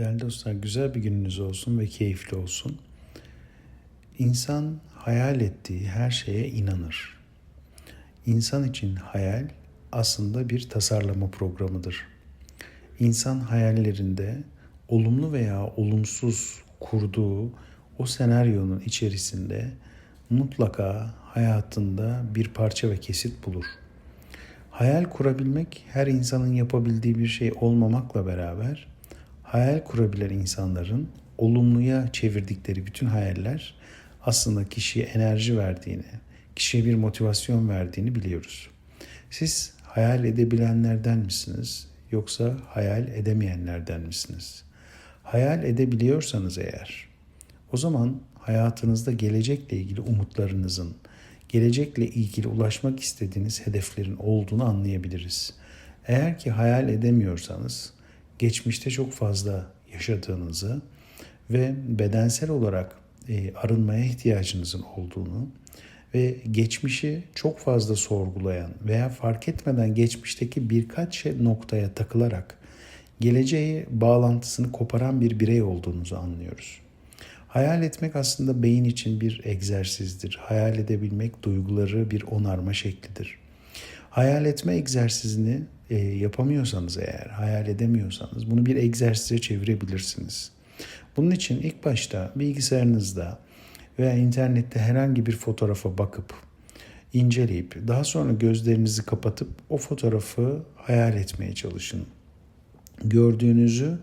Değerli dostlar güzel bir gününüz olsun ve keyifli olsun. İnsan hayal ettiği her şeye inanır. İnsan için hayal aslında bir tasarlama programıdır. İnsan hayallerinde olumlu veya olumsuz kurduğu o senaryonun içerisinde mutlaka hayatında bir parça ve kesit bulur. Hayal kurabilmek her insanın yapabildiği bir şey olmamakla beraber hayal kurabilen insanların olumluya çevirdikleri bütün hayaller aslında kişiye enerji verdiğini, kişiye bir motivasyon verdiğini biliyoruz. Siz hayal edebilenlerden misiniz yoksa hayal edemeyenlerden misiniz? Hayal edebiliyorsanız eğer o zaman hayatınızda gelecekle ilgili umutlarınızın, gelecekle ilgili ulaşmak istediğiniz hedeflerin olduğunu anlayabiliriz. Eğer ki hayal edemiyorsanız geçmişte çok fazla yaşadığınızı ve bedensel olarak e, arınmaya ihtiyacınızın olduğunu ve geçmişi çok fazla sorgulayan veya fark etmeden geçmişteki birkaç şey noktaya takılarak geleceğe bağlantısını koparan bir birey olduğunuzu anlıyoruz. Hayal etmek aslında beyin için bir egzersizdir. Hayal edebilmek duyguları bir onarma şeklidir. Hayal etme egzersizini e, yapamıyorsanız eğer, hayal edemiyorsanız bunu bir egzersize çevirebilirsiniz. Bunun için ilk başta bilgisayarınızda veya internette herhangi bir fotoğrafa bakıp inceleyip daha sonra gözlerinizi kapatıp o fotoğrafı hayal etmeye çalışın. Gördüğünüzü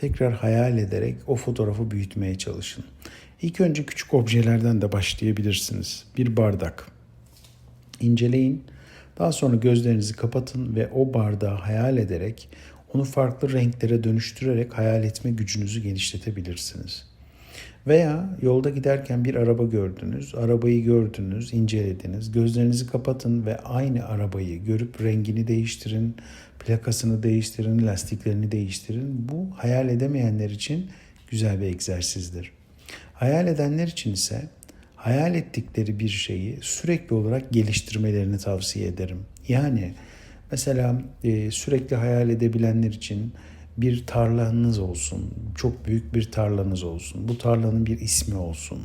tekrar hayal ederek o fotoğrafı büyütmeye çalışın. İlk önce küçük objelerden de başlayabilirsiniz. Bir bardak. İnceleyin. Daha sonra gözlerinizi kapatın ve o bardağı hayal ederek onu farklı renklere dönüştürerek hayal etme gücünüzü genişletebilirsiniz. Veya yolda giderken bir araba gördünüz, arabayı gördünüz, incelediniz. Gözlerinizi kapatın ve aynı arabayı görüp rengini değiştirin, plakasını değiştirin, lastiklerini değiştirin. Bu hayal edemeyenler için güzel bir egzersizdir. Hayal edenler için ise hayal ettikleri bir şeyi sürekli olarak geliştirmelerini tavsiye ederim. Yani mesela e, sürekli hayal edebilenler için bir tarlanız olsun, çok büyük bir tarlanız olsun. Bu tarlanın bir ismi olsun.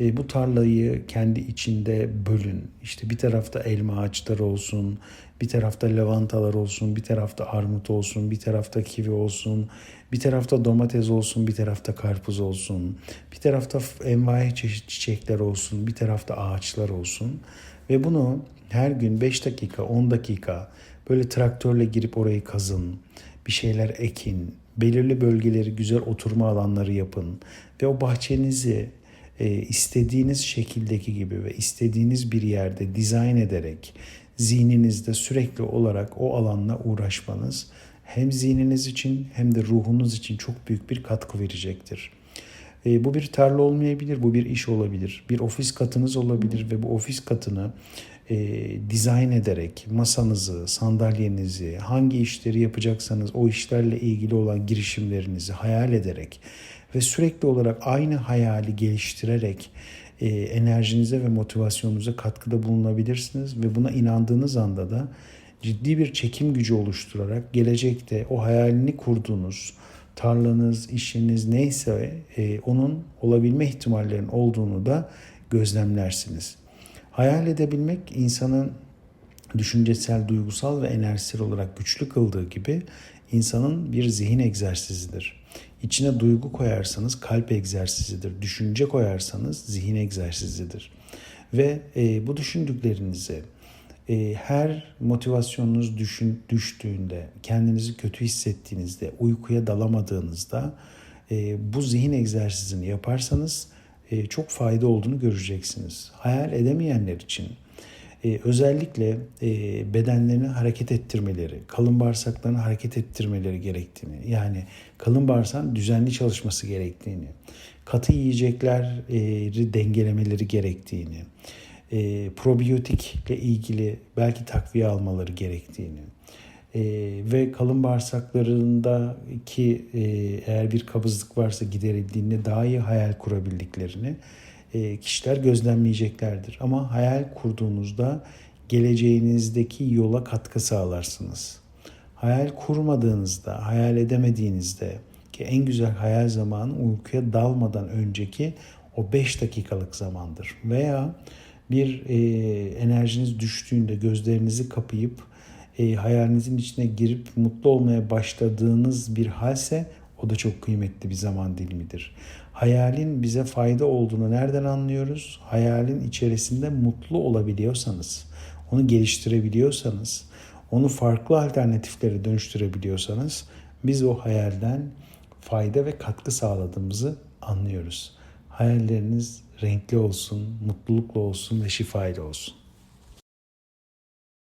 E, bu tarlayı kendi içinde bölün. İşte bir tarafta elma ağaçları olsun, bir tarafta lavantalar olsun, bir tarafta armut olsun, bir tarafta kivi olsun, bir tarafta domates olsun, bir tarafta karpuz olsun, bir tarafta envai çeşit çiçekler olsun, bir tarafta ağaçlar olsun. Ve bunu her gün 5 dakika, 10 dakika böyle traktörle girip orayı kazın, bir şeyler ekin, belirli bölgeleri güzel oturma alanları yapın ve o bahçenizi e, istediğiniz şekildeki gibi ve istediğiniz bir yerde dizayn ederek zihninizde sürekli olarak o alanla uğraşmanız hem zihniniz için hem de ruhunuz için çok büyük bir katkı verecektir. E, bu bir tarla olmayabilir, bu bir iş olabilir. Bir ofis katınız olabilir ve bu ofis katını e, dizayn ederek masanızı, sandalyenizi, hangi işleri yapacaksanız o işlerle ilgili olan girişimlerinizi hayal ederek ve sürekli olarak aynı hayali geliştirerek e, enerjinize ve motivasyonunuza katkıda bulunabilirsiniz ve buna inandığınız anda da ciddi bir çekim gücü oluşturarak gelecekte o hayalini kurduğunuz tarlanız, işiniz neyse e, onun olabilme ihtimallerinin olduğunu da gözlemlersiniz. Hayal edebilmek insanın düşüncesel, duygusal ve enerjisel olarak güçlü kıldığı gibi insanın bir zihin egzersizidir. İçine duygu koyarsanız kalp egzersizidir. Düşünce koyarsanız zihin egzersizidir. Ve e, bu düşündüklerinizi e, her motivasyonunuz düşün, düştüğünde, kendinizi kötü hissettiğinizde, uykuya dalamadığınızda e, bu zihin egzersizini yaparsanız e, çok fayda olduğunu göreceksiniz. Hayal edemeyenler için e, özellikle e, bedenlerini hareket ettirmeleri, kalın bağırsaklarını hareket ettirmeleri gerektiğini, yani kalın bağırsağın düzenli çalışması gerektiğini, katı yiyecekleri dengelemeleri gerektiğini, e, probiyotikle ilgili belki takviye almaları gerektiğini e, ve kalın bağırsaklarındaki e, eğer bir kabızlık varsa giderildiğinde daha iyi hayal kurabildiklerini kişiler gözlemleyeceklerdir. Ama hayal kurduğunuzda geleceğinizdeki yola katkı sağlarsınız. Hayal kurmadığınızda, hayal edemediğinizde ki en güzel hayal zamanı uykuya dalmadan önceki o 5 dakikalık zamandır. Veya bir e, enerjiniz düştüğünde gözlerinizi kapayıp e, hayalinizin içine girip mutlu olmaya başladığınız bir halse o da çok kıymetli bir zaman dilimidir. Hayalin bize fayda olduğunu nereden anlıyoruz? Hayalin içerisinde mutlu olabiliyorsanız, onu geliştirebiliyorsanız, onu farklı alternatiflere dönüştürebiliyorsanız biz o hayalden fayda ve katkı sağladığımızı anlıyoruz. Hayalleriniz renkli olsun, mutlulukla olsun ve şifayla olsun.